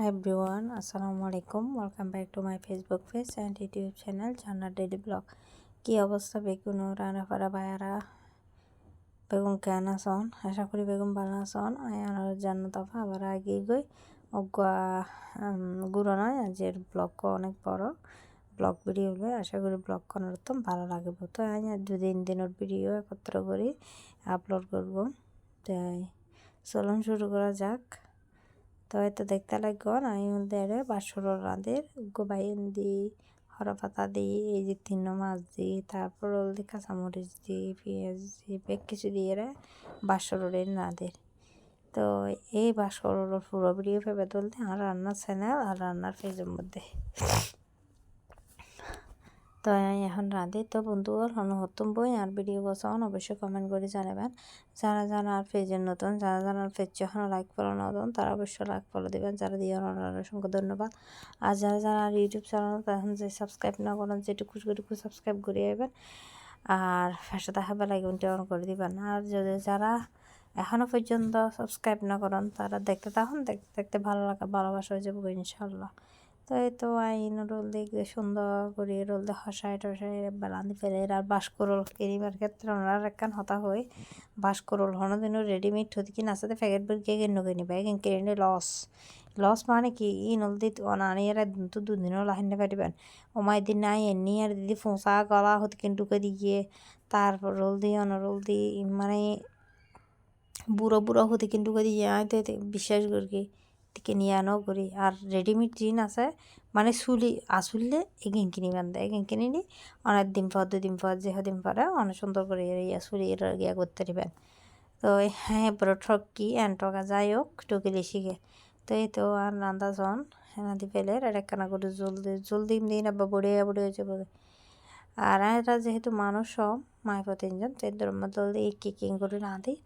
Hi everyone, Assalamu alaikum. Welcome back to my Facebook page and YouTube channel, Jhanna Daily Blog. কি অবস্থা বেগুন ও রান্না করা ভাইয়ারা? বেগুন কেন আসন আশা করি বেগুন ভালো আসন আর জান্ন তফা আবার আগে গই গুঁড়ো নয় আজের ব্লগ অনেক বড়। ব্লগ ভিডিও হলে আশা করি ব্লগ তো ভালো লাগবে। তো আমি দুদিন দিনের ভিডিও একত্র করি আপলোড করব। তাই চলুন শুরু করা যাক। তো হয়তো দেখতে লাগবেন আমি দেড়ে বাসর রাঁধের গোবাইন দিই হরপাতা দিই এই যে তিন মাছ দিই তারপর দি কাঁচামরিচ দিই পেঁয়াজ দিই বেগ কিছু দিয়ে রে বাসরের রাঁধের তো এই বাসর পুরো ভিডিও ভেবে তুলতে আর রান্নার চ্যানেল আর রান্নার পেজের মধ্যে। তো এখন রাঁধি। তো বন্ধুগণ নতুন বই আর ভিডিও বসান অবশ্যই কমেন্ট করে জানাবেন। যারা যারা আর পেজের নতুন, যারা যারা আর পেজ যখন লাইক ফলো নতুন, তারা অবশ্যই লাইক ফলো দেবেন। যারা দিয়ে অসংখ্য ধন্যবাদ। আর যারা যারা আর ইউটিউব চ্যানেল তখন যে সাবস্ক্রাইব না করেন, যেটুকু যেটুকু সাবস্ক্রাইব করে যাবেন আর ফাঁসে দেখা বেলা অন করে দিবেন। আর যদি যারা এখনও পর্যন্ত সাবস্ক্রাইব না করেন, তারা দেখতে তখন দেখতে দেখতে ভালো লাগা, ভালোবাসা হয়ে যাব ইনশাল্লাহ তো এই তো আইন রোল দিয়ে সুন্দর করে রোল দিয়ে হসাই টসাই বেলানি ফেলে। আর বাসকরোল কিনিবার ক্ষেত্রে ওনার একখান হতা হই। বাসকরোল হনো দিন রেডিমেড হতে কি নাচাতে প্যাকেট বই কে কিনো কিনিবা কিন কিনে লস লস মানে কি? ই নল দি অনানিয়ারা তো দুদিনও লাহিনে পারিবেন ওমাই দিন নাই এমনি আর দিদি ফোঁসা গলা হতে কিন ঢুকে দিয়ে তারপর রোল দিয়ে অন রোল দিয়ে মানে বুড়ো বুড়ো হতে কিন ঢুকে দিয়ে আয় বিশ্বাস করি থেকে নিয়ে আনো করি আর রেডিমেড জিন আছে মানে চুলি আসুললে এগিন কিনি বান্ধে এগিন কিনি নি, অনেক দিন পর দুদিন পর যে দিন পরে অনেক সুন্দর করে ইয়া চুলি ইয়া করতে দিবেন। তো হ্যাঁ বড় ঠকি এন টকা যাই হোক টকিলে শিখে তো এই তো আর রান্দা জন দি পেলে একখানা করে জল দি, জল দিম, দিন আবার বড়িয়া বড়ে হয়েছে বলে। আর এটা যেহেতু মানুষ সব মাই তিনজন, তো এদের এই কিকিং করে না দিই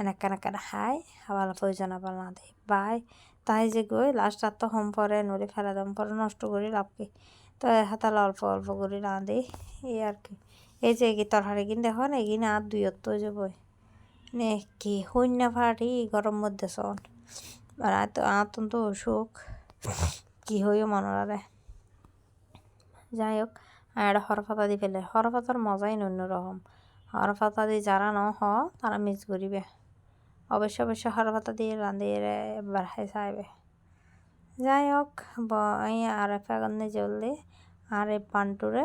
এনেকান একান হাই ভালো প্রয়োজন আবার না দিই বাই। তাই যে গই লাস্ট তো হম পরে নড়ে ফেলা দাম, পরে নষ্ট করি লাভকে তো হাতাল অল্প অল্প করে রাঁধে, এই আর কি। এই যে এগি তরহারি কিন দেখো না, এগিনে আর দুই অত্ত যে বই নে কি শূন্য ফাটি গরম মধ্যে চন আর আতন্ত অসুখ, কি হইও মনরারে যাই হোক আর হরফাতা দি ফেলে। হরফাতার মজাই অন্যরকম হরফাতা দি যারা ন হ তারা মিস করিবে। অবশ্য অবশ্য হরপাতা দিয়ে রাঁধিয়ে বাড়াই চাইবে যাই হোক আর ফাগনে জলদি। আর এই বান্টুরে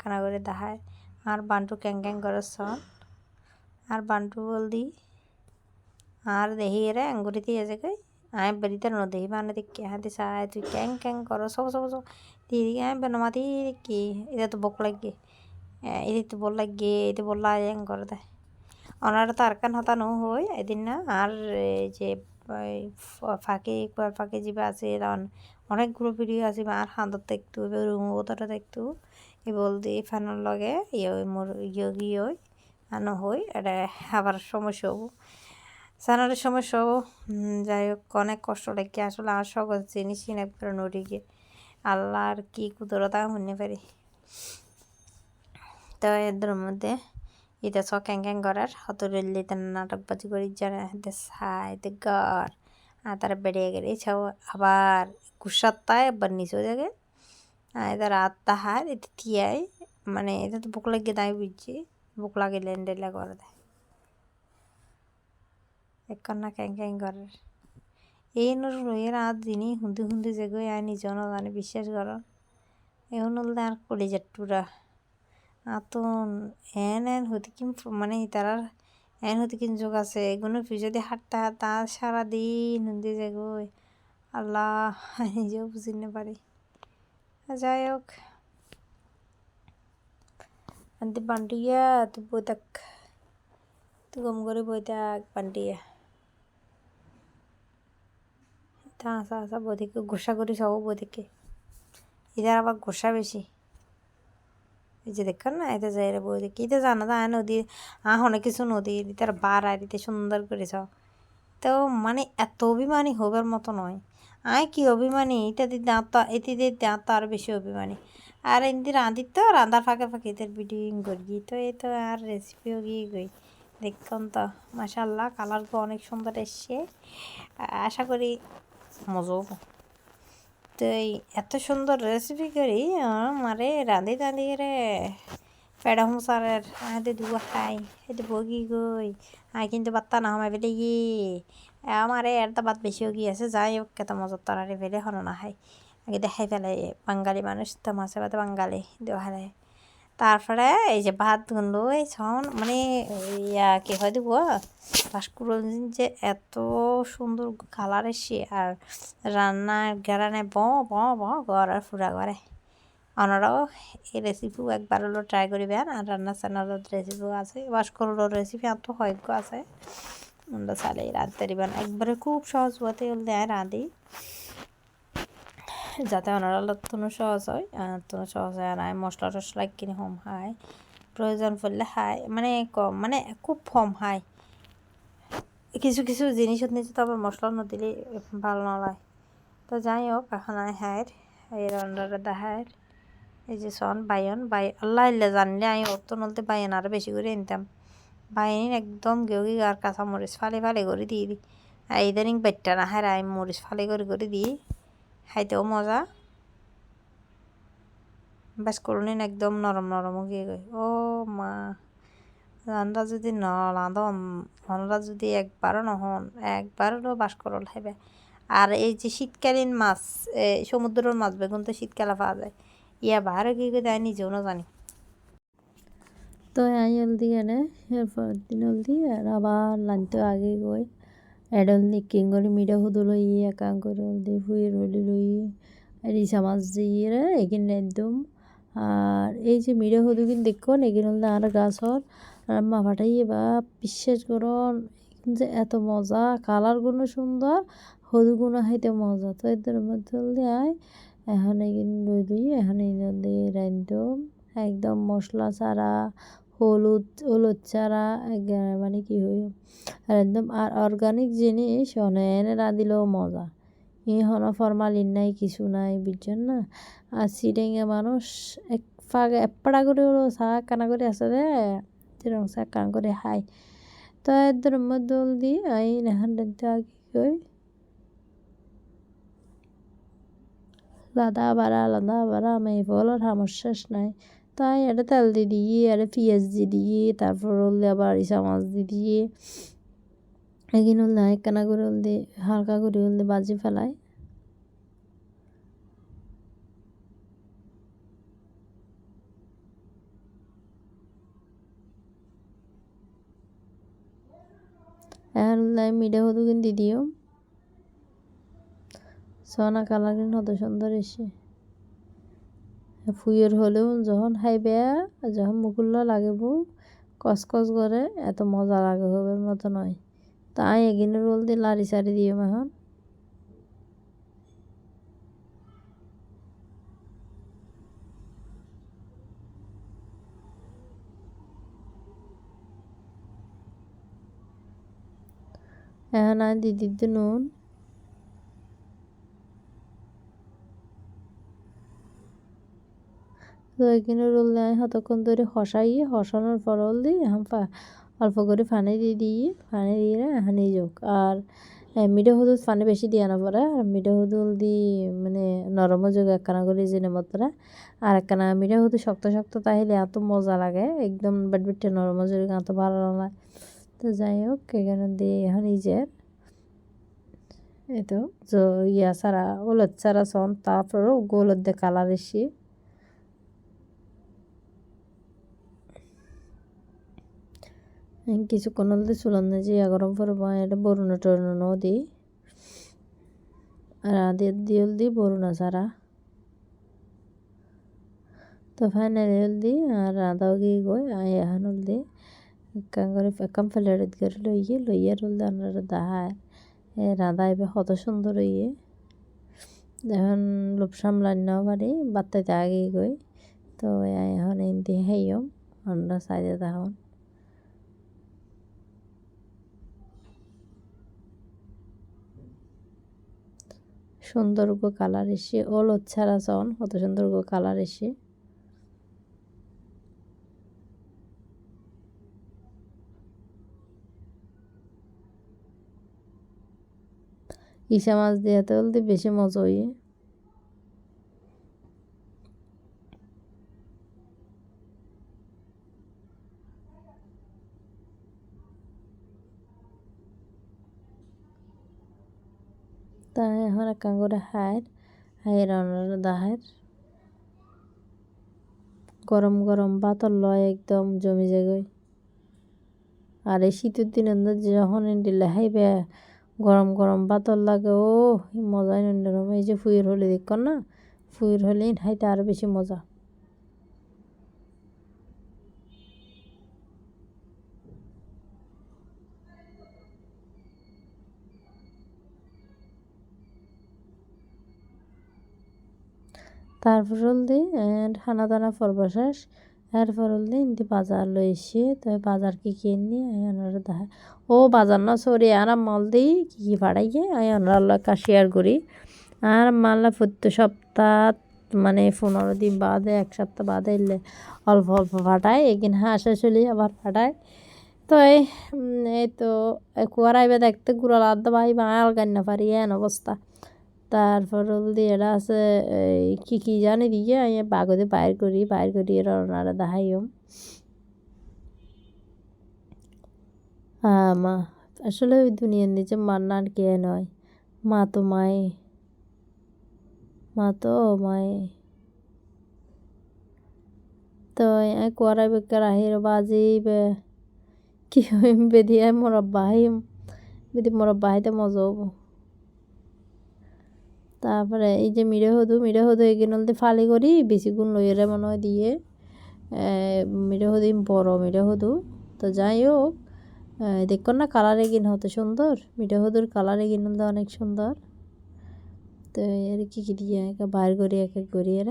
খানা করে দেখায় আর বান্টু ক্যাং ক্যাং করে সন আর বান্টু বলদি, আর দেখি রে আঙ্গুরি দিয়ে যাকে আয় বাড়িতে ন দেখি বানে দেখি দিস আয় তুই ক্যাং ক্যাং করো, সব সব সব। দিদি আয় বেনমাতি কি এটা তো বক লাগে এদিকে তো বল লাগে এদিকে বল লাগে করে দেয়। ওনারা তো আরকান হতানো হই, এদিন না আর যে ফাঁকে ফাঁকে যাবে আছে অনেকগুলো ভিডিও আছে আর হাঁদত দেখতো রুমতটা দেখতো। এ বলতে ফ্যানের লগে ইয়ে মোর ইয়ে গিয়ে আনো হই, এটা আবার সমস্যা হব। সানারের সমস্যা হব যাই হোক, অনেক কষ্ট লাগে আসলে আমার সকল জিনিস একবার নড়ি গিয়ে আল্লাহর কি কুদরতা শুনে পারি। তো এদের মধ্যে এটা চ ক্যাং ক্যাং করার হত রেলি তার নাটকবাজি করি যারা সাই তে গর আর তারা বেড়িয়ে গেলে ছাও আবার কুসাত্তায় আবার নিচেও দেখে এদের আত্মা হার এতে তিয়াই মানে এটা তো বুক লাগিয়ে তাই বুঝছি বুক লাগে লেন্ডেলা করে দেয় একন্যা ক্যাং ক্যাং করার এই নোর এর আধ দিনই হুন্দি হুন্দি যেগো আয় নিজনও জানে বিশ্বাস কর এখন হল আর কলিজার টুরা আতন, এন এন হতে মানে তারা এন হতে কিন যোগ আছে? এগুলো যদি হাঁটতে হাঁটতে সারাদিন হুন্দি যে গই আল্লাহ নিজেও বুঝি না পারি। যাই হোক। আন্তি পান্টিয়া তুই বই থাক। তুই গম করে বই থাক পান্টিয়া তা আসা আসা বই থেকে গোসা করি সব বই থেকে। এদের আবার গোসা বেশি। এই যে দেখেন না এতে যাই বই দেখি এতে জানো তা নদী অনেক কিছু নদী তার বার আর সুন্দর করেছ তো মানে এত অভিমানী হবার মতো নয়। আয় কি অভিমানী, এটা দিতে দাঁত এটি দিয়ে দাঁত আরও বেশি অভিমানী। আর এমনি রাঁধি তো রান্ধার ফাঁকে ফাঁকে এদের ভিডিও করি তো এই তো আর রেসিপিও গিয়ে গই দেখুন তো মাসাল্লাহ কালারগুলো অনেক সুন্দর এসছে। আশা করি মজাও তো এত সুন্দর রেসিপি করি আমারে রাঁধে রাঁধি রে। পেড়া সারের, আদে দুয়া খাই এতে বগি গই। আই কিন্তু বাত্তা না হামাই বেলে গি। আমারে এর বাত বেশিও গিয়েছে যাই হোক, কেত মজার তরারে বেলে হনো না খাই। আগে দেখাই ফেলে, বাঙালি মানুষ তো মাছে ভাতে বাঙালি, দেওয়া তারপরে এই যে ভাতগুলো এই ছন মানে ইয়া কি হয় দিব পাঁচকুড়ন যে এত সুন্দর কালার এসে আর রান্নার গেরানে ব ব ব, ঘর আর ফুরা ঘরে। অনারাও এই রেসিপিও একবার হলো ট্রাই করিবেন আর রান্নার চ্যানেলের রেসিপিও আছে বাসকরোর রেসিপি এত হয়গ্য আছে। আমরা চালেই রাঁধতে দিবেন। একবারে খুব সহজ হতে হলে রাঁধি। যাতে কোনো সহজ হয় তো সহজ হয়, আর মশলা টশলা কিনে হম হাই প্রয়োজন পড়লে হাই মানে কম মানে খুব কম হাই কিছু কিছু জিনিস নিচে তো আবার মশলা না দিলে ভালো না লাগে। তো যাই হোক, এখন আয় হায়ের এই রান্নাটা দেখায়। এই যে সন বায়ন বাই আল্লাহ ইল্লা জানলে আমি অত নলতে বায়ন আরও বেশি করে নিতাম বায়ন একদম গেউ গিয়ে আর কাঁচা মরিচ ফালে ফালে করে দিয়ে দিই। আর ইদানিং বেটটা না আমি মরিচ ফালে করে করে দিই। খাইতেও মজা। বেশ করুন একদম নরম নরম গিয়ে গই। ও মা। রান্না যদি ন রাঁধন রান্না যদি একবারও নহন, একবারও বাস করল খাইবে আর এই যে শীতকালীন মাছ সমুদ্রের মাছ, বেগুন তো শীতকালে পাওয়া যায়। ইয়া বাহারে কি করে আমি নিজেও না জানি। তো আই হলদি এনে এরপর দিন হলদি, আর আবার লাঞ্চও আগে গই। এডল নিকিং করে মিডা হুদু লই একাং করে হলদি ফুয়ের হলি লই রিসা মাছ দিয়ে এখানে একদম আর এই যে মিডা হুদু কিন্তু দেখুন এখানে হলদি আর গাছর মা ফাটাইয়ে বা বিশ্বাস করুন যে এত মজা কালারগুলো সুন্দর হলুদগুলো খাইতে মজা তো এদের মধ্যে হলদি আয় এখন এগিন লই লই এখন দিয়ে রান্ধম একদম মশলা ছাড়া হলুদ হলুদ ছাড়া মানে কি হই আর একদম আর অর্গানিক জিনিস এনে রাঁধিলেও মজা। হন ফরমালিন নাই, কিছু নাই, বুঝছেন না? আর সিডেঙ্গে মানুষ এক ফাগ এপড়া করে চা কানা করে আছে দে যেরকম চা কানা করে খাই তো এদের মধ্যে দি আই রাঁধতে আগে কই? লাদা বাড়া লাদা বাড়া আমি বলার সমস্যা নাই। তাই এটা তেল দিয়ে দিয়ে এটা পেঁয়াজ দিয়ে দিয়ে তারপর হলদে আবার ইসা মাছ দিয়ে দিয়ে এগিন হলদে একখানা করে হলদে, হালকা করে হলদে বাজি ফেলায় এখন মিডে হদু কিন্তু দিও। সোনা কালার কিন্তু কত সুন্দর এসে। ফুয়ের হলেও যখন খাইবে, যখন মুকুল্লা লাগিব কসকস করে, এত মজা লাগে হবের মতো নয়। তাই এগিনে রোল দিয়ে লাড়ি সারি দিও এখন। এখন আর দিদির নুন। এখানে রোল দেয় কতক্ষণ ধরে হসাইয়ে হসানোর পর রোল দিই এখন অল্প করে পানি দিয়ে দিই, পানি দিয়ে এখানে যোগ আর মিঠা হলুদ পানি বেশি দিয়ে না পরে। আর মিঠা হলুদ দিয়ে মানে নরম যোগ একখানা করে জেনে মতরা। আর একখানা মিঠা হলুদ শক্ত শক্ত তাহলে এত মজা লাগে, একদম বেট বেটে নরম যোগ এত ভালো লাগে। তো যাই হোক, এখানে দিয়ে এখন ইজের এই তো ইয়া ছাড়া ওলদ ছাড়া সন, তারপরেও গোলদ দিয়ে কালার এসে কিছুক্ষণ হলে চুলান যে গরম পরব এটা বরুণা টরুণও দিই। আর আদি দিয়ে দি বরুণা ছাড়া। তো ফাইনালি হলদি আর রাঁধাও গিয়ে গই আই এখন হলদি করে একাম ফেলারিত করে লইয়ে লইয়ে হলদি আপনারা দাহায়। রাঁধা এবে কত সুন্দর হইয়ে। এখন লোভ সামলান্নাও পারি, বাত্তাইতে আগে গই তো এখন এনতি হেইম আমরা সাইডে তখন সুন্দর গো কালার এসে ওল ছাড়া চন কত সুন্দর গো কালার এসে। ইসা মাছ দিয়ে হলদি বেশি মজা হইয়ে। তাই এখন একান করে হায়ের হায়ের অনার দাহের গরম গরম বাতর লয় একদম জমি জায়গায় আর এই শীতের দিন যখন দিলে হাইবে গরম গরম বাতর লাগে ও মজাই অন্যরকম এই যে ফুয়ের হলে দেখ না ফুয়ের হলে হাইতে আরও বেশি মজা তারপর হলদি খানা দানা পর্ব শেষ এরপর হলদি ইন্দি বাজার লই এসে তো বাজার কি কিনি আয়নার দেখা ও বাজার না, সরি, আর মাল দিই কি কি ভাড়াইয়ে আয়নার শেয়ার করি। আর মাল্লা প্রত্যেক সপ্তাহ মানে পনেরো দিন বাদে, এক সপ্তাহ বাদে এলে অল্প অল্প ফাটায় এগিন হাঁসে চলি আবার ফাটায় তো এই তো কুয়ারাইবে দেখতে গুড়াল আদা ভাই বা আলগান না পারি এন অবস্থা। তারপর দিয়ে এরা আছে কি কি জানি দিয়ে আমি বাগদে বাইর করি বাইর করি এরা ওনারা দেখাইম মা, আসলে ওই দুনিয়ার নিচে মান্নার কে নয়? মা তো মায়ে মা তো মায়ে তো কোয়ারাই বেকার আহির বাজি কি হইম বেদিয়ে মোরব্বা হাইম বেদি মোরব্বা হাইতে মজা হব। তারপরে এই যে মিরে হদু মিরে হদু এগিনলতে ফালি করি, বেশি গুণ লইরে মনে হয় দিয়ে মিরে হদু বড়, মিরে হদু। তো যাই হোক দেখুন না কালার এগিন হতো সুন্দর, মিরে হদুর কালার এগিন হলে অনেক সুন্দর। তো এর কি কি দিয়ে বাইর করি, এক এক করি এর।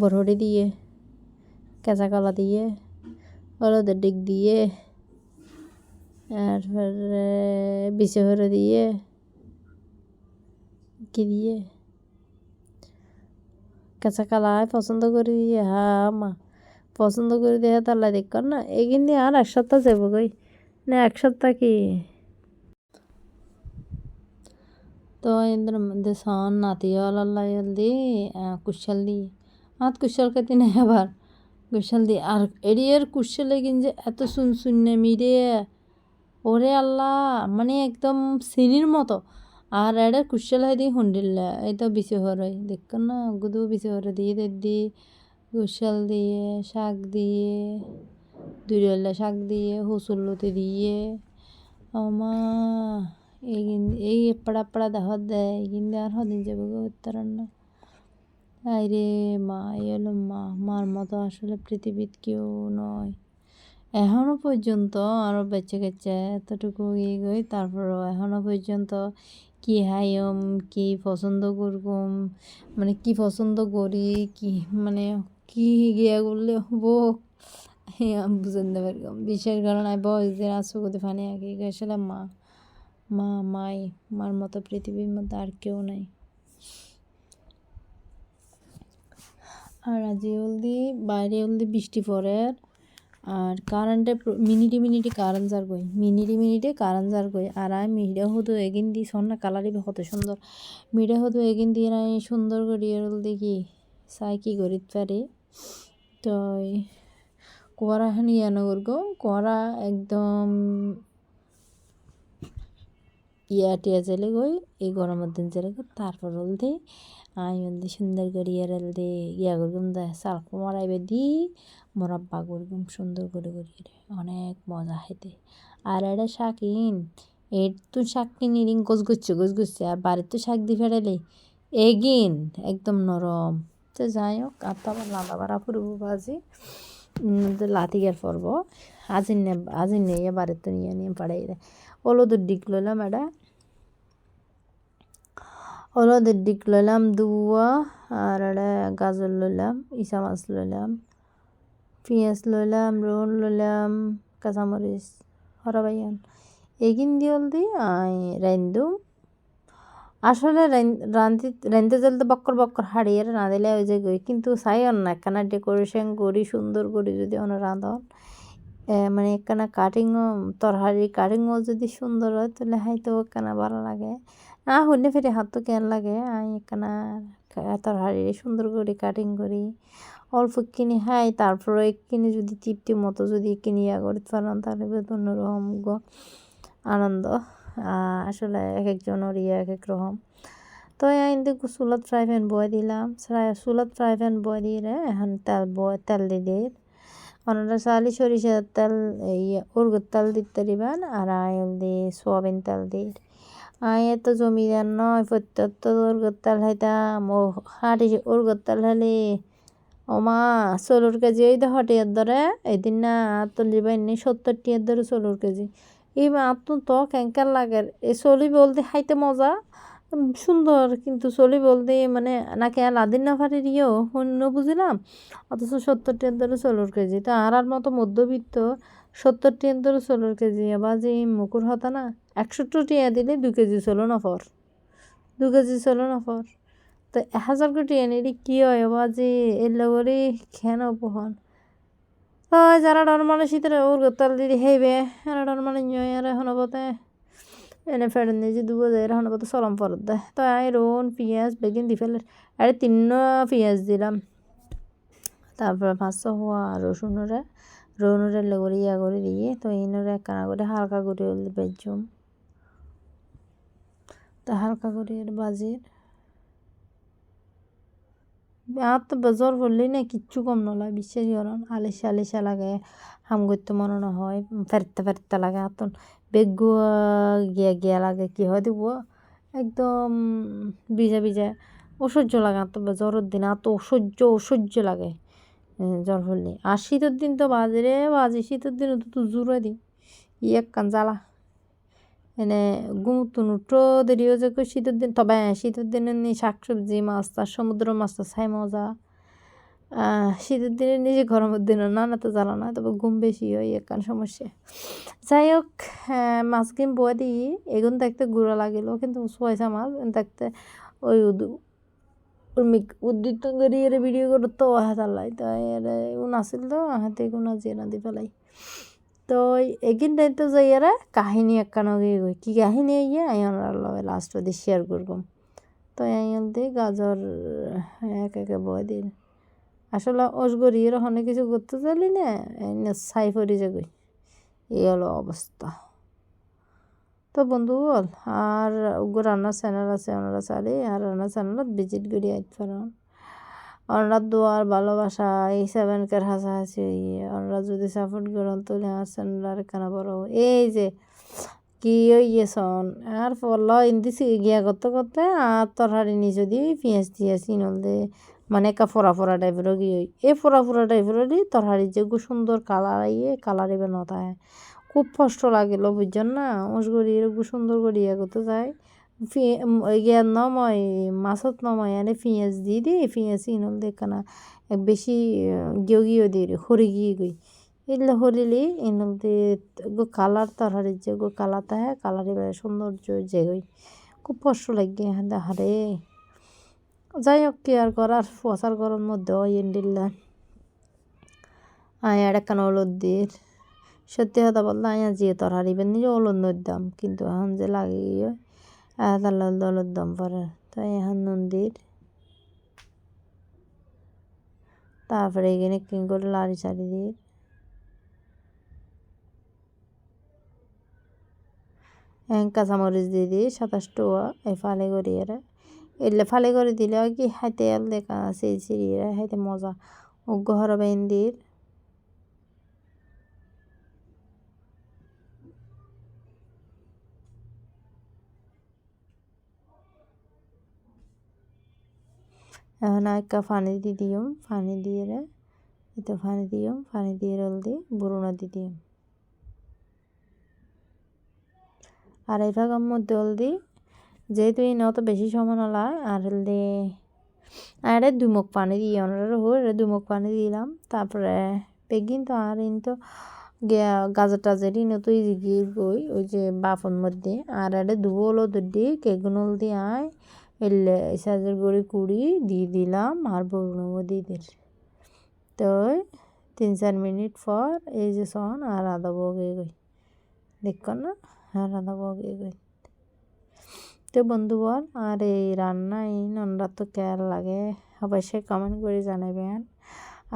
বরহড়ি দিয়ে, কেঁচা কলা দিয়ে, হলুদের ডিক দিয়ে, তারপরে বিছে দিয়ে কি দিয়ে কাঁচা কালায় পছন্দ করি হ্যাঁ মা পছন্দ করে দেখে তাল্লা দেখ না এগিন দিয়ে আর এক সপ্তাহ যাব গই না এক সপ্তাহ কি তো এদের মধ্যে সন নাতি আল্লাহ দি কুশাল দি আত কুশাল খেতে নেই আবার কুশাল দি আর এরিয়ার কুশালে কিনছে এত সুন শূন্য মিরে ওরে আল্লাহ মানে একদম সিনির মতো আর হয় দিয়ে হুন্ডিল্লা এই তো বিছে হরই দেখ না গুদু বিছে হরে দিয়ে দি কুশল দিয়ে শাক দিয়ে দুইরল্লা শাক দিয়ে হুসুল্লতে দিয়ে আমা এইগিন এই এপড়া পড়া দেখাত দেয় এইগিন আর হদিন যাবে গো উত্তরান না আইরে মা এলো মা মার মতো আসলে পৃথিবীত কেউ নয় এখনও পর্যন্ত আরও বেঁচে গেছে এতটুকু ইয়ে গই তারপরও এখনও পর্যন্ত কি হাইম কি পছন্দ করবম মানে কি পছন্দ করি, কি মানে কি গিয়া করলে হব? বুঝতে পারলাম বিশেষ কারণে বয়স দিয়ে আসো কোথায় ফানি আগে গেছিলাম মা মা, মাই, মার মতো পৃথিবীর মতো আর কেউ নাই। আর আজি হলদি, বাইরে হলদি বৃষ্টি পড়ে। আর কারেন্টে মিনিটে মিনিটে কারেন্ট যার গই মিনিটে মিনিটে কারেন্ট যার গই আর আমি মিডে হতো এগিন দি সন্না কালারি কত সুন্দর। মিডে হতো এগিন দিয়ে আমি সুন্দর করি দেখি চাই কি করিত পারে। তো কোয়ারা হানি ইয়ানো করগো কোয়ারা একদম ইয়া টিয়া চলে গই, এই গরমের দিন চলে গো তারপর হল দে আমি হলদি সুন্দর করে ইয়ার দে ইয়া করগুম দে চাল মরাইবে দি মোরাব্বা করগুম সুন্দর করে করি অনেক মজা খেতে আর এটা শাকিন এর তো শাক কিনি রিং গোছ গুচ্ছে গোছ গুচ্ছে আর বাড়ির তো শাক দি ফেরালে এগিন, একদম নরম। তো যাই হোক আর তো আবার লাদা বাড়া ফুরব বাজি লাতি গের পরব আজিন আজিন নিয়ে বাড়ির তো নিয়ে নিয়ে পাড়াই দেয় হলুদের ডিক লইলাম এটা হলুদের ডিক লইলাম দুয়া, আর এটা গাজর লইলাম ইসা মাছ লইলাম। পেঁয়াজ লইলাম রোল লইলাম কাঁচামরিচ হরাবাইয়ান এগিন দিয়ে দি আই রান্ধুম আসলে রান্ধি রান্ধতে চলতে বক্কর বক্কর হারিয়ে দিলে ওই যে গই কিন্তু চাই না একখানা ডেকোরেশন করি সুন্দর করি যদি অন্য রাঁধন মানে একখানা কাটিংও তরহারি কাটিংও যদি সুন্দর হয় তাহলে হয়তো একখানা ভালো লাগে না হইলে ফেরে হাত তো কেন লাগে আমি একখানা তরহারি সুন্দর করে কাটিং করি অল্প কিনে খাই তারপরে কিনে যদি তৃপ্তি মতো যদি কিনে ইয়া করতে পারেন তাহলে অন্যরকম আনন্দ। আসলে এক একজনের ইয়ে এক এক রকম। তো কিন্তু চুলত ফ্রাই প্যান বয় দিলাম। চুলত ফ্রাই প্যান বয় দিয়ে এখন তেল বয়, তেল দিয়ে দিয়ে অন্যটা চালি সরিষার তেল ইয়ে উর্গের তেল দিতে দিবেন আর আয়ল দিয়ে সোয়াবিন তেল দিয়ে। আয় তো জমিদার নয়, প্রত্যেক উর্গের তেল খাইতাম। ও হাঁটি উর্গের তেল খালি ও মা ষোলোর কেজি তো হটিয়ার ধরে এদিন না আত্মন দিবেন সত্তর টিয়ার ধরে ষোলোর কেজি। এই আত্ম তো ক্যাঙ্কার লাগে। এই চলি বলতে খাইতে মজা। সুন্দর, কিন্তু চলি বলতে মানে নাকি আর লাদিন না ফাটির ইয়েও অন্য বুঝিলাম। অথচ সত্তর টিয়ার ধরে ষোলোর কেজি। তো আর আর মতো মধ্যবিত্ত সত্তর টিয়ার ধরে ষোলোর কেজি। আবার যে মুকুর হতা না? একশো টিয়া দিলে দু কেজি ষোলো নফর। দু কেজি ষোলো না ফর তো এক হাজার কোটি এনে কি হয় বা যে এর লগরে খেন উপহন তো যারা ডর মানে শীতের ওর গোতাল দিদি হেবে এরা ডর মানে নিয়ে আর এখন বতে এনে ফেড়ে নিয়ে যে দুবো যায় এখন বতে সরম পরত দেয় তো আই রোন পেঁয়াজ, বেগিন দি ফেলে আরে তিন পেঁয়াজ দিলাম। তারপরে পাঁচশো হওয়া রসুনরে রসুনরে লগরে ইয়া করে দিয়ে তো ইনরে কানা করে হালকা করে বেজুম তো, হালকা করে বাজির আর তো বেজর করলেই না কিচ্ছু কম নলয় বিশ্বাস করুন আলিশা আলিশা লাগে হাম করতে মনে না হয় ফেরতে ফেরতে লাগে আতন বেগ গিয়া গিয়া লাগে কি হয় দিব একদম ভিজা ভিজা অসহ্য লাগে আর তো জ্বরের দিন এত অসহ্য অসহ্য লাগে জ্বর হলে আর শীতের দিন তো বাজে বাজে শীতের দিনে তো তো জুড়ে দিই ইয়ে কান জ্বালা এনে গুমতুন উঠো দেরিও যে শীতের দিন তবে হ্যাঁ, শীতের দিনে নি শাক সবজি মাছ তার সমুদ্র মাছ তো ছাই মজা। শীতের দিনে নিজে গরমের দিনে না না তো জ্বালা না তবে ঘুম বেশি হয় একান সমস্যা। যাই হোক হ্যাঁ, মাছ কিন বয়ে দিই এগুন দেখতে গুঁড়া লাগিল কিন্তু পয়সা মাছ দেখতে ওই উদ্দিত করি এর ভিডিও করতো হাতালাই তাই এর উন আসিল তো হাতে কোনো যে না দি ফেলাই। তো এগিন তো যাইয়ারা কাহিনী একখানো গিয়ে গই কী কাহিনী ইয়ে আইয়ার লগে লাস্ট দিয়ে শেয়ার করবাম তো আইয়াল দিয়ে গাজর এক একে বয় দিন আসলে অসগরি এর অনেক কিছু করতে চাইলি না ছাই পড়ি যে গই এই হলো অবস্থা তো বন্ধু বল আর রান্নার চ্যানেল আছে ওনারা চালি আর রান্নার চ্যানেলত ভিজিট করি আইতে পারেন ওনারা দোয়ার ভালোবাসা, এই সেভেনকার হাসাহাসি ওনারা যদি সাপোর্ট করেন তাহলে আমার চ্যানেল কেন বড় এই যে, কি সন আর ফল ইন্দি গিয়া করতে করতে আর তরহারি নি যদি পেঁয়াজ দিয়ে চিনল দে মানে একা ফোরা ফোরা টাইপেরও গিয়ে এ ফোরা ফোরা টাইপেরও দি তরহারি যে সুন্দর কালার আইয়ে কালার এবার নতায়। খুব কষ্ট লাগিল বুঝছেন না? মশগরি এরকম সুন্দর করে ইয়ে করতে যায় ইয়ার নময় মাছত নময় এনে পিঁয়াজ দি দি পিঁয়াজ ইনল দেখানা বেশি গিয়ে গিয়ে দিয়ে হরি গিয়ে গই এগুলো হরিলি ইনল দিয়ে গো কালার তরহারির যে গো কালারটা হ্যাঁ কালার সৌন্দর্য যে গই খুব কষ্ট লাগে হ্যাঁ হারে যাই হোক কি আর করার পচার গরম মধ্যে ওই আয় আর একখান হলুদ দিয়ে সত্যি কথা বলতে আয়া জিয়ে তরহারি বেন নিজে হলুদ দাম কিন্তু এখন যে লাগে আদাল দলের দম পরে তাই এখন নন্দীর তারপরে এখানে কিং করে লাড়ি চাড়ি দিয়ে কাঁচামরিচ দিয়ে দিই সাতাশ টোয়া এই ফালে করি এরা এলে ফালে করে দিলে কি হাতে এল সেই সিঁড়িরা হাইতে মজা উগ্র হরবেন এখন একটা পানি দিয়ে দিম পানি দিয়ে এতে পানি দিম পানি দিয়ে রোল দিয়ে বুড়োনা দিয়ে দিম আর এই ভাগের মধ্যে হল দি যেহেতু এই নত বেশি সময় নলায় আর হলদি আর দুমুখ পানি দিয়ে ওনারা হল দুমুখ পানি দিলাম তারপরে পেগিন তো আর ইন তো গাজর টাজের ইনো তো গিয়ে গই ওই যে বাফন মধ্যে আর এটা দুবো হলো দুটি কেগুন দিয়ে আয় সাজের গুঁড়ি কুড়ি দিয়ে দিলাম, আর বরুণব দিয়ে দিল তো তিন চার মিনিট পর এই যে সন আর আদা বগে গই দেখো না, আর আদা বগে গই তো বন্ধু বল, আর এই রান্না, এই নন্ডা তো কেয়ার লাগে। অবশ্যই কমেন্ট করে জানাবেন।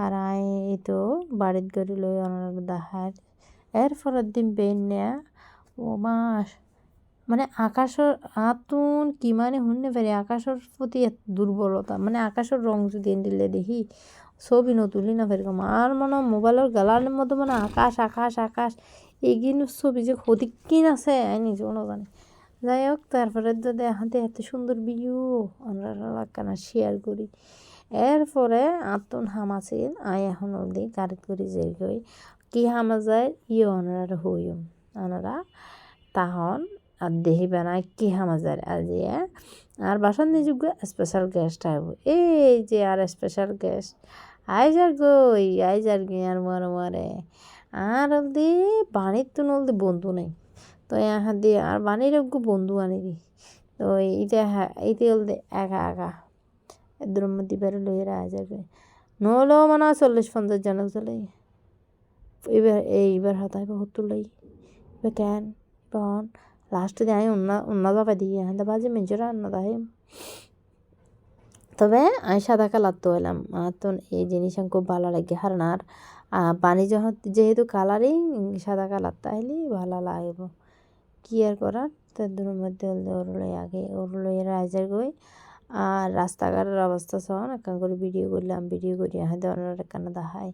আর আই, এই তো বাড়িত গড়ি লই অনার দাহার। এরপরের দিন বেন নেয়া ও মাস মানে আকাশের আতুন কি মানে শুনতে পারি? আকাশের প্রতি এত দুর্বলতা। মানে আকাশের রং যদি দিলে দেখি, ছবি নতুলি না ফেরকম আর মনে মোবাইলের গ্যালারির মধ্যে মানে আকাশ আকাশ আকাশ। এইগুলো ছবি যে ক্ষতি কিন আছে আই নিজে কোনো জানি। যাই হোক, তারপরে তো দেখাতে এত সুন্দর ভিউ আমরা লাগানা শেয়ার করি। এরপরে আতন হামাছিল আই এখন অবধি গাড়ি করি যে কই। কি হামা যায়? ইয়ে ওনারা হইম ওনারা তাহন দেহি বানায় কি হামা যায় আজি আর বাসন নিযুগ স্পেশাল গেস্ট আইব। এই যে আর স্পেশাল গেস্ট আইজার গই আইজার গি আর মরে মরে? আর অলদি বাণীর তো নলদি বন্ধু নেই। তো यहाँ দিয়ে আর বাণীর একটু বন্ধু আনি দি। তো এইটা এইটা অলদি একা একা এদের মধ্যে বেরো লইয়েরা আইজার নহলেও মানে চল্লিশ পঞ্চাশ জন চলে এইবার এইবার হতাই বহুত লই। এবার কেন? এবার লাস্টে আমি অন্য অন্য যাবা দিয়ে হ্যাঁ বাজে মেজরা অন্য দাহে তবে আমি সাদা কালার তো এলাম তো এই জিনিস আমি খুব ভালো লাগে কারণ আর পানি যখন যেহেতু কালারিং সাদা কালার তাইলে ভালো লাগব কি আর করার তাদের মধ্যে ওর লই আগে ওর লই রাইজার গই আর রাস্তাঘাটের অবস্থা সহন একখান করে ভিডিও করলাম ভিডিও করি হ্যাঁ ধরনের একখানা দেখায়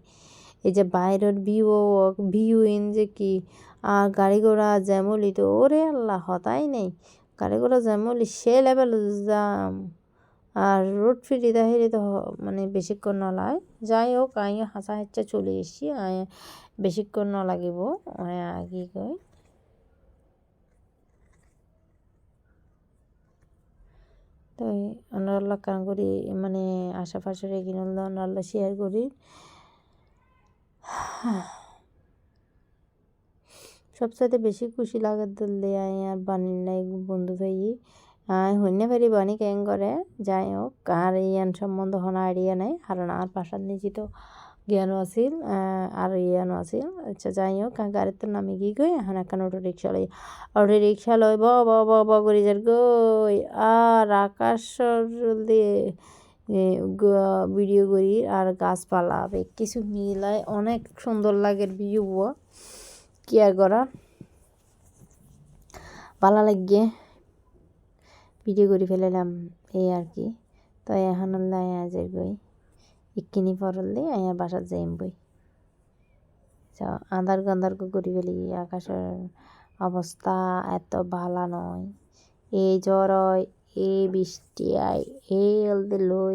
এই যে বাইরের ভিউ ভিউ ইন যে কি আর গাড়ি ঘোড়া যেমলি তো, ওরে আল্লাহ হতাই নেই। গাড়ি ঘোড়া যেমলি সে লেভেল যাম। আর রোড ফিরি দাহিরে তো মানে বেশিক্ষণ ন লাগে। যাই হোক আই হাসা হাচ্চা চলে আই বেশিক্ষণ ন লাগিব। কি কয় তো আমরা কান করি মানে আশেপাশের এগিয়ে আমরা শেয়ার করি। সবচাইতে বেশি খুশি লাগে দিল্লি আই আর বানির নাই বন্ধু ভাই আই হইনে পারি বানি কেন করে যাই হোক আর ইয়ান সম্বন্ধ হন আইডিয়া নাই, কারণ আর পাশার নিচে তো জ্ঞানও আছিল আর ইয়ানও আছিল। আচ্ছা যাই হোক গাড়ির গাড়িতে নামে গিয়ে গই, এখন এখন অটো রিক্সা লই। অটো রিক্সা লই, ব ব ব ব করে যার গই। আর আকাশ দিয়ে ভিডিও করি, আর গাছপালা কিছু মিলায়, অনেক সুন্দর লাগে ভিউ কি আর করা ভালো লাগিয়ে ভিডিও করে ফেলালাম এই আর কি। তো এখন আজের গই ইকিনি পরলে আয়ার বাসার যাইম বই আন্ধার গন্ধার করি ফেলি। আকাশের অবস্থা এত ভালো নয়। এই জ্বর এই বৃষ্টি আয় এই অলদে লই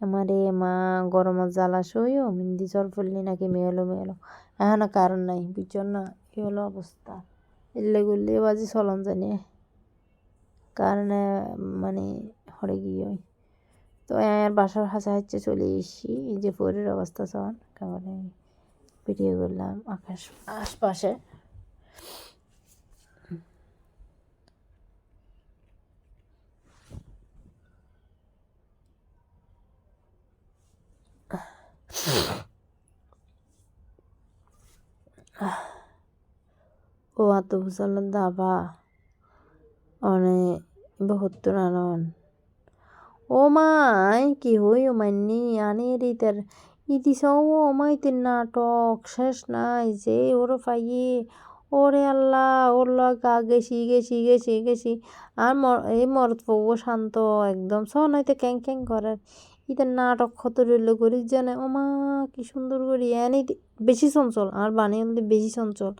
আমারে মা গরমত জ্বালা সইও মিন্দি জ্বর পড়লি নাকি মেয়েলো মেয়েলো। এখনও কারণ নাই বুঝছেন না? এই হলো অবস্থা। এলে গুলি বাজি চলন জানি। কারণে মানে হরে গিয়ে তো আর বাসার হাসা হচ্ছে চলে এসছি। এই যে পরের অবস্থা সন কেমন ভিডিও করলাম আকাশ আশপাশে। ও আত হুসাল দাবা। অনেক বহুত নানন ও মাই, কি হই ও মান্নি আনি ইতার ইতি সৌ ও মাইতির নাটক শেষ নাই যে ওর পাইয়ে ওরে আল্লাহ, ওর লগা গেছি গেছি গেছি গেছি আর এই মরত পাবো শান্ত একদম। স নয়তো ক্যাং ক্যাং করার ইতার নাটক কত রইল করি জানে। ও মা কি সুন্দর করি। এনে বেশি চঞ্চল, আর বানিয়ে বেশি চঞ্চল।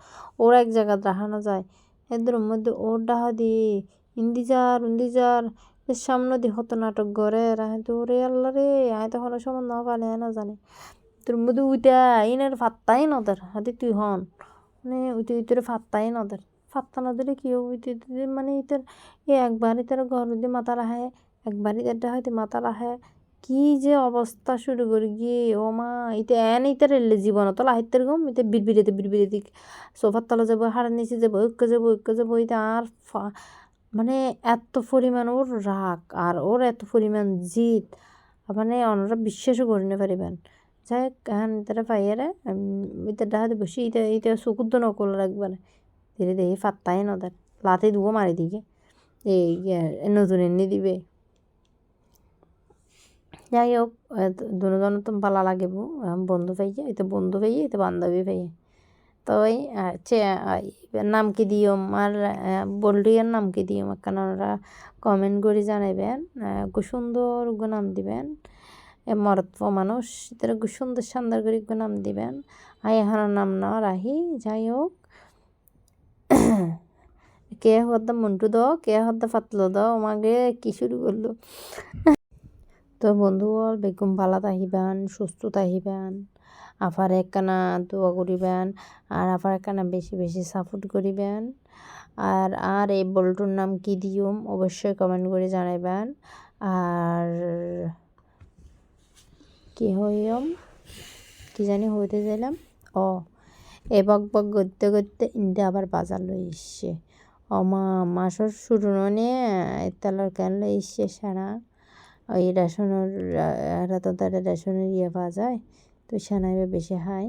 ওর এক জায়গা দেখানো যায়। এদের মধ্যে ওর ডাহা দিয়ে ইন্দিজার, উন্দিজার সামনে দি হতো নাটক গড়ে রাহে তো রে আল্লাহ রে আয় তখন সময় না পালে না জানে। তোর মধ্যে উইটা ইনের ফাত্তাই নদের হাতে তুই হন। মানে উইতে উইতরে ফাত্তাই নদের ফাত্তা না কি উইতে মানে ইতার, এ একবার ইতার ঘর দিয়ে মাথা রাহে একবার ইতারটা হয়তো মাথা রাহে কি যে অবস্থা শুরু করি গিয়ে ও মা, ইতে এন ইতার এলে জীবন তো লাহিতের গম, ইতে বিড়বিড়েতে বিড়বিড়েতে সোফার তলা যাব হাড়ের নিচে যাব ঐক্য যাব ঐক্য যাব, ইতে আর মানে এত পরিমাণ ওর রাগ, আর ওর এত পরিমাণ জিদ মানে ওনারা বিশ্বাসও করে নিতে পারিবেন। যাই হোক হ্যাঁ তারা পাইয়ারে এটা ডাহাতে বসে এটা এটা তো নকল রাখবে না ধীরে ধীরে ফাত্তাই নদের লাতে দুবো মারি দিকে এই নতুন এনে দিবে। যাই হোক দুজন তো ভালো লাগিব বন্ধু পাইয়ে এতে বন্ধু পাইয়ে এতে বান্ধবী পাইয়ে তো ওই নাম কি দিয়ম আর বল্ডিয়ার নাম কি দিয়ম একখান ওরা কমেন্ট করে জানাবেন সুন্দর নাম দিবেন। মরত্ব মানুষ তারা সুন্দর সুন্দর করে নাম দিবেন। আই এখানোর নাম না রাহি যাই হোক কে হদ্দা মন্টু দ কে হদ্দা ফাতলো দ আমাকে কি শুরু করল? তো বন্ধু বেগুম ভালো তাহিবান সুস্থ তাহিবান আফার একখানা দোয়া করিবেন, আর আফার একখানা বেশি বেশি সাপোর্ট করিবেন। আর আর এই বলটুর নাম কি দিউম অবশ্যই কমেন্ট করে জানাইবেন। আর কি হইম কি জানি হইতে যাইলাম। ও এ বক বক করতে করতে ইন্দে আবার বাজার লই এসছে। ও মা, মাসর শুরু নিয়ে তেলার কেন লই এসছে সারা? ওই রেশনের এরা তো তারা রেশনের ইয়ে পাওয়া যায় তো সেনাইবে বেশি হাই।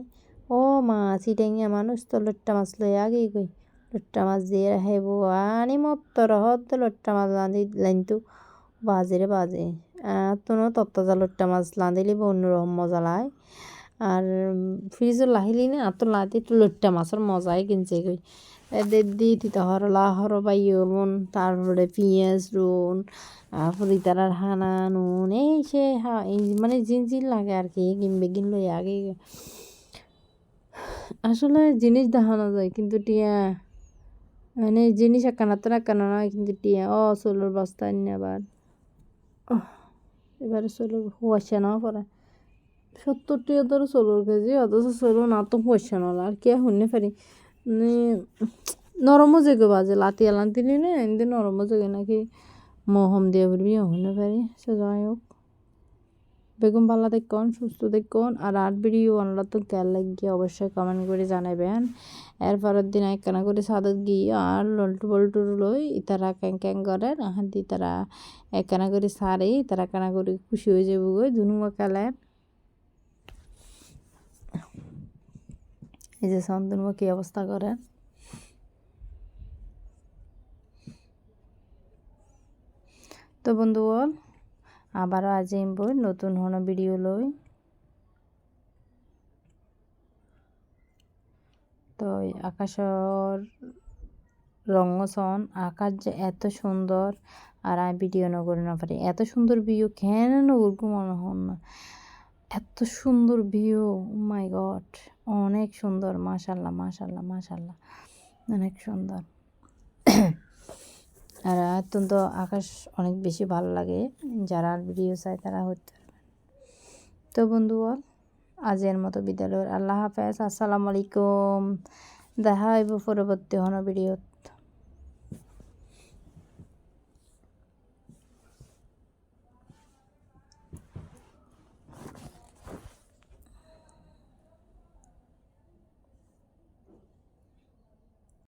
ও মা চিটেঙ্গিয়া মানুষ তো লট্টা মাছ লই আগেই কই লট্টা মাছ দিয়ে রাখাইব, আনি মত রহত লট্টা মাছ রাঁধি লাইনতো। বাজে রে বাজে। তোনো তত্তাজা লট্টা মাছ রাঁধিলি অন্যরকম মজা লাগে আর ফ্রিজও লাহিলি না তো লাতে একটু লট্টা মাছের মজাই কিনছে কই এদের দি তিতা হরলা হর বাইয়ন তারপরে পেঁয়াজ রুন তারপরে তারার হানা নুন এই সে মানে জিনজিন লাগে আর কি কিনবে কিনলো আগে আসলে জিনিস দেখানো যায় কিন্তু টিয়া মানে জিনিস একখানা তো একখানা নয় কিন্তু টিয়া ও সোলোর বস্তা নিয়ে আবার এবারে সোলো হুয়াশা না পরে সত্তর টিয়া ধরো সোলোর কেজি অথচ সোলো না তো হুয়াশা নলা আর কে শুনে পারি মানে নরমও জেগে বাজে লাতিয়া লান্তি নিলে এমনি নরমও জেগে নাকি মহম দিয়ে বলবি শুনে পারি সে যাই হোক। বেগম, পাল্লা দেখুন সুস্থ দেখুন আর আট ভিডিও আনলা তো কেয়ার লাগিয়ে অবশ্যই কমেন্ট করে জানাবেন। এর পরের দিন একখানা করে সাদত গিয়ে আর লল্টু বল্টু লই তারা ক্যাং ক্যাং করে হাতি তারা একখানা করে সারে তারা একখানা করে খুশি হয়ে যাব গো দুনুয়া কালের। এই যে সন্দনমা কী অবস্থা করে? তো বন্ধু বল, আবারও আজ বই নতুন হন ভিডিও লই। তো আকাশর রঙসন, আকাশ যে এত সুন্দর, আর আমি ভিডিও নগরে না পারি। এত সুন্দর ভিউ কেন নগরকু মনে হন না। এত সুন্দর ভিউ মাই গড অনেক সুন্দর, মাশাল্লাহ মাশাল্লাহ মাশাল্লাহ, অনেক সুন্দর। আর অত্যন্ত আকাশ অনেক বেশি ভালো লাগে। যারা ভিডিও চায় তারা হতে পারবেন। তো বন্ধু বল আজের মতো বিদ্যালয়ের আল্লাহ হাফেজ। আসসালামু আলাইকুম। দেখা হইব পরবর্তী হন ভিডিও